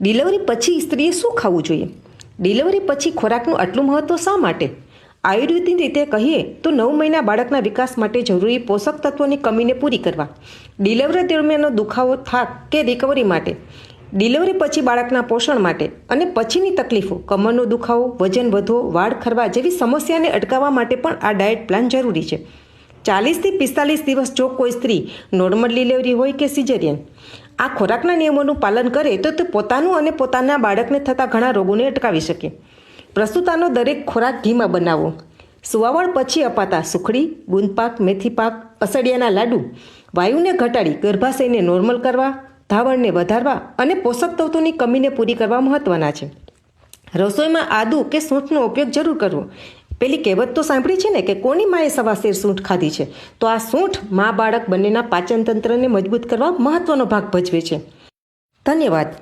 Delivery પછી સ્ત્રીએ શું ખાવું જોઈએ? ડિલિવરી પછી ખોરાકનું આટલું મહત્ત્વ શા માટે? આયુર્વેદની રીતે કહીએ તો નવ મહિના બાળકના વિકાસ માટે જરૂરી પોષક તત્વોની કમીને પૂરી કરવા. ડિલિવરી દરમિયાનનો દુખાવો થાક કે રિકવરી માટે? ડિલિવરી પછી બાળકના પોષણ માટે અને પછીની તકલીફો, કમરનો દુખાવો, વજન વધવો, વાળ ખરવા જેવી સમસ્યાને અટકાવવા માટે પણ આ ડાયટ પ્લાન જરૂરી છે. ચાલીસથી પિસ્તાલીસ દિવસ જો કોઈ સ્ત્રી નોર્મલ ડિલિવરી હોય કે સિઝેરિયન આ ખોરાકના નિયમોનું પાલન કરે તો તે પોતાનું અને પોતાના બાળકને થતા ઘણા રોગોને અટકાવી શકે. પ્રસ્તુતાનો દરેક ખોરાક ઘીમાં બનાવવો સુવાવળ પછી અપાતા સુખડી ગુંદપાક મેથીપાક, અસડિયાના લાડુ, વાયુને ઘટાડી ગર્ભાશયને નોર્મલ કરવા, ધાવણને વધારવા અને પોષક તત્વોની કમીને પૂરી કરવા મહત્વના છે. રસોઈમાં આદુ કે સૂંઠનો ઉપયોગ જરૂર કરવો. પેલી કહેવત તો સાંભળી છે ને કે કોની માએ સવા શેર સૂંઠ ખાધી છે? તો આ સૂંઠ મા બાળક બંનેના પાચનતંત્રને મજબૂત કરવા મહત્વનો ભાગ ભજવે છે. ધન્યવાદ.